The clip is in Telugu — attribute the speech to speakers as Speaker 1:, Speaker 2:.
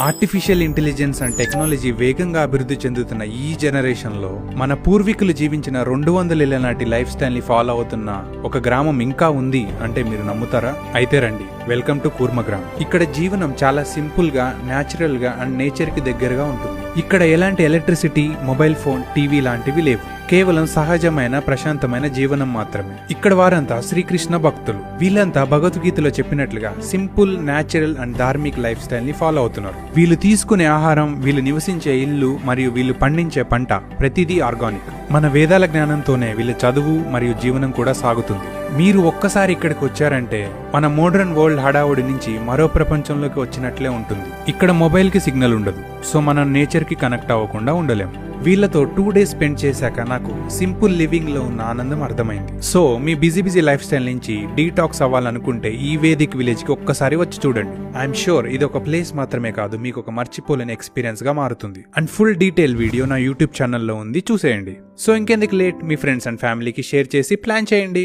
Speaker 1: ఆర్టిఫిషియల్ ఇంటెలిజెన్స్ అండ్ టెక్నాలజీ వేగంగా అభివృద్ధి చెందుతున్న ఈ జనరేషన్లో మన పూర్వీకులు జీవించిన రెండు వందల ఏళ్ళ నాటి లైఫ్ స్టైల్ని ఫాలో అవుతున్న ఒక గ్రామం ఇంకా ఉంది అంటే మీరు నమ్ముతారా? అయితే రండి. వెల్కమ్ టు కూర్మ గ్రామం ఇక్కడ జీవనం చాలా సింపుల్గా న్యాచురల్గా అండ్ నేచర్కి దగ్గరగా ఉంటుంది. ఇక్కడ ఎలాంటి ఎలక్ట్రిసిటీ మొబైల్ ఫోన్ టీవీ లాంటివి లేవు. కేవలం సహజమైన ప్రశాంతమైన జీవనం మాత్రమే. ఇక్కడ వారంతా శ్రీకృష్ణ భక్తులు. వీళ్ళంతా భగవద్గీతలో చెప్పినట్లుగా simple natural and Dharmik life స్టైల్ని ఫాలో అవుతున్నారు. వీళ్ళు తీసుకునే ఆహారం వీళ్ళు నివసించే ఇల్లు మరియు వీళ్ళు పండించే పంట ప్రతిదీ ఆర్గానిక్. మన వేదాల జ్ఞానంతోనే వీళ్ళ చదువు మరియు జీవనం కూడా సాగుతుంది. మీరు ఒక్కసారి ఇక్కడికి వచ్చారంటే మన మోడర్న్ వరల్డ్ హడావుడి నుంచి మరో ప్రపంచంలోకి వచ్చినట్లే ఉంటుంది. ఇక్కడ మొబైల్కి సిగ్నల్ ఉండదు. సో మనం నేచర్కి కనెక్ట్ అవ్వకుండా ఉండలేం. వీళ్ళతో టూ డేస్ స్పెండ్ చేశాక నాకు సింపుల్ లివింగ్లో ఉన్న ఆనందం అర్థమైంది. సో మీ బిజీ బిజీ లైఫ్ స్టైల్ నుంచి డీటాక్స్ అవ్వాలనుకుంటే ఈ వేదిక్ విలేజ్కి ఒక్కసారి వచ్చి చూడండి. ఐఎమ్ షూర్ ఇది ఒక ప్లేస్ మాత్రమే కాదు మీకు ఒక మర్చిపోలేని ఎక్స్పీరియన్స్గా మారుతుంది. అండ్ ఫుల్ డీటెయిల్ వీడియో నా యూట్యూబ్ ఛానల్లో ఉంది చూసేయండి. సో ఇంకెందుకు లేట్ మీ ఫ్రెండ్స్ అండ్ ఫ్యామిలీకి షేర్ చేసి ప్లాన్ చేయండి.